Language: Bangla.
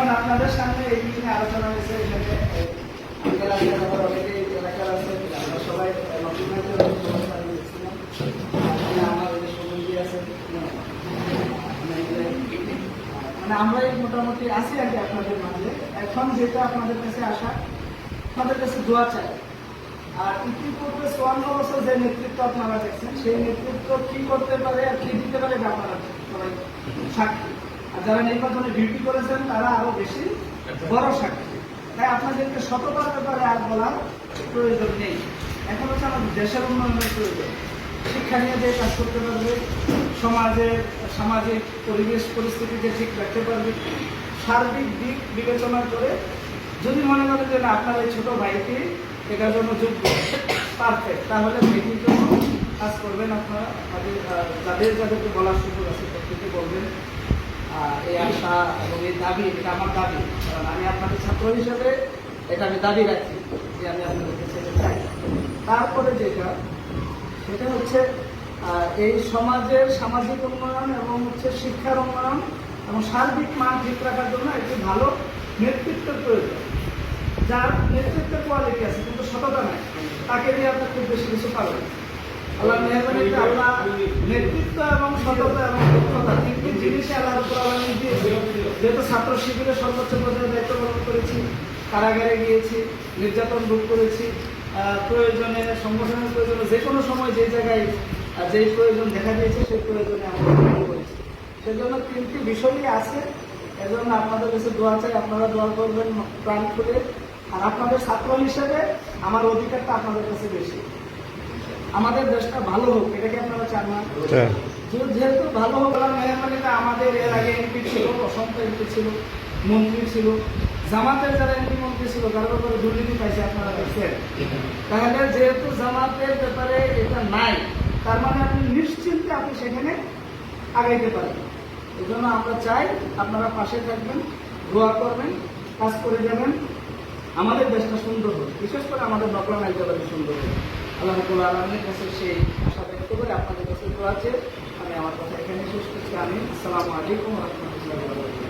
এখন আপনাদের সামনে এই নিয়ে আলোচনা হয়েছে এখানে আছে আছে, আমরা আছে মানে আছি আপনাদের মাঝে। এখন যেটা আপনাদের কাছে আসা আপনাদের কাছে দোয়া চাই। আর ইতিপূর্বে চুয়ান্ন বছর যে নেতৃত্ব আপনারা দেখছেন, সেই নেতৃত্ব কি করতে পারে আর কি দিতে পারে এটা আপনারা সবাই সাক্ষী। যারা নির্বাচনে ডিউটি করেছেন, তারা আরও বেশি বড় সাক্ষী তাই আপনাদেরকে সততার ব্যাপারে আর বলার প্রয়োজন নেই। এখন হচ্ছে আমাদের দেশের উন্নয়নের প্রয়োজন। শিক্ষা নিয়ে যে কাজ করতে পারবে, সমাজে, সামাজিক পরিবেশ, পরিস্থিতিকে ঠিক রাখতে পারবে। সার্বিক দিক বিবেচনা করে যদি মনে করেন যে না, আপনার এই ছোট ভাইকে এটার জন্য যোগ্য পারফেক্ট তাহলে মেয়েটির জন্য কাজ করবেন আপনারা। যাদের যাদেরকে বলার সুযোগ আছে, প্রত্যেকে বলবেন। এই আশা এবং এই দাবি এটা আমার দাবি। কারণ আমি আপনাদের ছাত্র হিসেবে এটা আমি দাবি রাখি যে আমি আপনাদেরকে ছেড়ে চাই তারপরে যেটা সেটা হচ্ছে এই সমাজের সামাজিক উন্নয়ন এবং হচ্ছে শিক্ষার উন্নয়ন এবং সার্বিক মান ঠিক রাখার জন্য একটি ভালো নেতৃত্বের প্রয়োজন। যার নেতৃত্বের কোয়ালিটি আছে কিন্তু সততা নাই তাকে নিয়ে আপনার খুব বেশি কিছু পাবেন আল্লাহ মেহরবানিতে আল্লাহ নেতৃত্ব এবং সততা এবং তিনটি জিনিসই আল্লাহর দিয়েছে যেহেতু ছাত্র শিবিরের সর্বোচ্চ পর্যায়ে দায়িত্ব পালন করেছি কারাগারে গিয়েছি নির্যাতন ভোগ করেছি প্রয়োজনে সংগঠনের প্রয়োজনে যে কোনো সময় যে জায়গায় যেই প্রয়োজন দেখা দিয়েছে সেই প্রয়োজনে আমরা করেছি। সেজন্য তিনটি বিষয়ই আছে এজন্য আপনাদের কাছে দোয়া চাই আপনারা দোয়া করবেন প্রাণ খুলে। আর আপনাদের ছাত্র হিসেবে আমার অধিকারটা আপনাদের কাছে বেশি। আমাদের দেশটা ভালো হোক এটাকে আপনারা চান না। হ্যাঁ। যেহেতু ভালো হোক আল্লাহ মেহরবানিতে আমাদের এর আগে এমপি ছিল অসংখ্য এমপি ছিল, মন্ত্রী ছিল, জামাতের যারা এমপি মন্ত্রী ছিল তার ব্যাপারে দুর্নীতি পাইছে আপনারা দেখছেন। তাহলে যেহেতু জামাতের ব্যাপারে এটা নাই, তার মানে আপনি নিশ্চিন্তে আপনি সেখানে আগাইতে পারেন। এই জন্য আমরা চাই আপনারা পাশে থাকবেন, দোয়া করবেন, কাজ করে যাবেন। আমাদের দেশটা সুন্দর হোক, বিশেষ করে আমাদের নকলা নাইজাবাদী সুন্দর হোক। আল্লাহ আলমের কাছে সেই আশা ব্যক্ত করে আপনাদের কাছে দোয়া চেয়ে আমি আমার কথা এখানে শেষ করছি। আমি আসসালামু আলাইকুম রহমতুল্লাহ